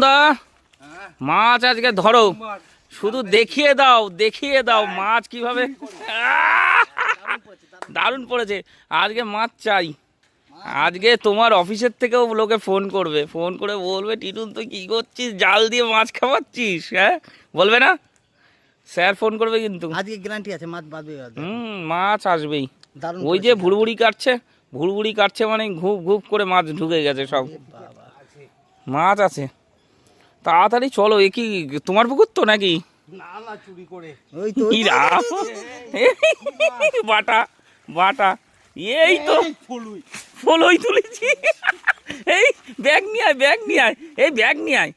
দা মাছ আজকে ধরো। শুধু দেখিয়ে দাও দেখিয়ে দাও মাছ কীভাবে! দারুণ পড়েছে। আজকে মাছ চাই। আজকে তোমার অফিসের থেকেও লোকে ফোন করবে। ফোন করে বলবে টিটুন তুই কি করছিস? জাল দিয়ে মাছ খাওয়াচ্ছিস? হ্যাঁ? বলবে না? স্যার ফোন করবে কিন্তু। আজকে গ্যারান্টি আছে মাছ বাঁধবে হুম মাছ আসবেই। ওই যে ভুড়ভুড়ি কাটছে ভুড়ভুড়ি কাটছে মানে ঘুপ ঘুপ করে মাছ ঢুকে গেছে সব। মাছ আছে। তাড়াতাড়ি চলো এ কি তোমার পুকুর তো নাকি? না না চুরি করে। ওই তো বাটা বাটা। এই তো ফলই। তুলেছি। এই ব্যাগ নিয়ে আয় ব্যাগ নিয়ে আয়। এই ব্যাগ নিয়ে আয়।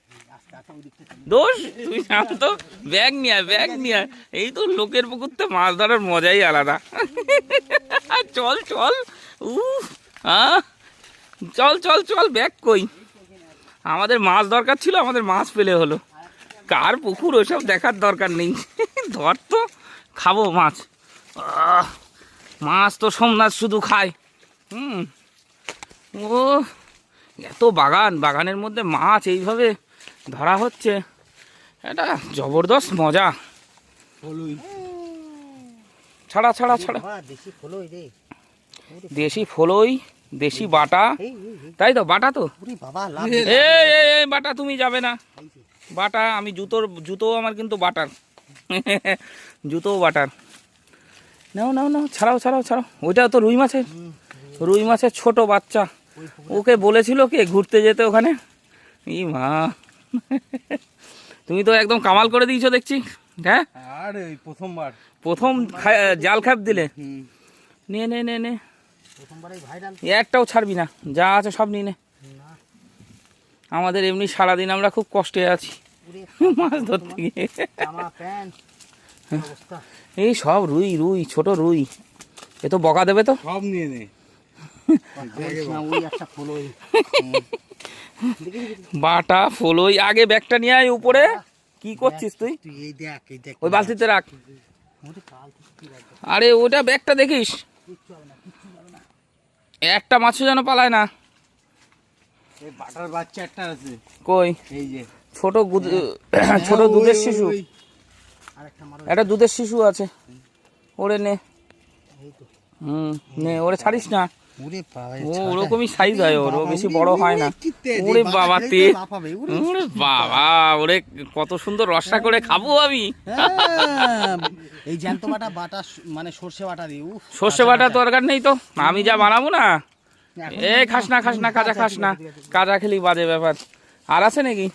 দোষ তুই তো ব্যাগ নিয়ে আয় ব্যাগ নিয়ে আয়। এই তো লোকের পুকুরতে মাছ ধরার মজাই আলাদা। চল চল। উ হ্যাঁ চল চল চল ব্যাগ কই? আমাদের মাছ দরকার ছিল আমাদের মাছ পেলে হলো। কার পুকুর ওসব দেখার দরকার নেই। ধর তো খাব মাছ। মাছ তো সোমনাথ শুধু খায়। হুম। ও এত বাগান বাগানের মধ্যে মাছ এইভাবে ধরা হচ্ছে। এটা জবরদস্ত মজা। ছাড়া ছাড়া ছাড়া। দেশি ফলো দেশি ফলই। দেশি বাটা? তাই তো বাটা তো? বাবা লাভ এই বাটা তুমি যাবে না। বাটা আমি জুতোর জুতো আমার কিন্তু বাটার। জুতোও বাটার। নাও নাও নাও ছাড়াও ছাড়াও ছাড়াও। ওইটা তো রুই মাছের। রুই মাছের ছোট বাচ্চা। ওকে বলেছিল কে ঘুরতে যেতে ওখানে? ই মা। তুমি তো একদম কামাল করে দিয়েছ দেখছি। হ্যাঁ? আর প্রথমবার। প্রথম জাল খাপ দিলে। নে নে নে নে। একটাও ছাড়বি না যা আছে সব নিয়ে নে। আমাদের এমনি সারাদিন আমরা খুব কষ্টে আছি। মাছ ধরতে গিয়ে। অবস্থা? এই সব রুই রুই ছোট রুই। এ তো বকা দেবে তো? সব নিয়ে নে। বাটা ফলই। আগে ব্যাগটা নিয়ে আয় উপরে। কি করছিস তুই? তুই এই দেখ এই দেখ। ওই বালতিতে রাখ। আরে ওটা ব্যাগটা দেখিস? একটা মাছও যেন পালায় না। বাটার বাচ্চা একটা আছে। কই? এই যে। ছোট ছোট দুধের শিশু। একটা দুধের শিশু আছে। ওরে নে। হুম নে ওরে ছাড়িস না। ওরে ওরকমই সাইজ হয় ওর বেশি বড় হয় না। ওরে বাবা তে ওরে ওরে বাবা ওরে কত সুন্দর রসা করে খাব আমি। হ্যাঁ, এই জ্যান্ত বাটা বাটা মানে সর্ষে বাটা দিই সর্ষে বাটা। দরকার নেই তো আমি যা বানাবো না। এ খাস না খাস না কাজা খাস না কাজা খেলি বাজে ব্যাপার। আর আছে নাকি?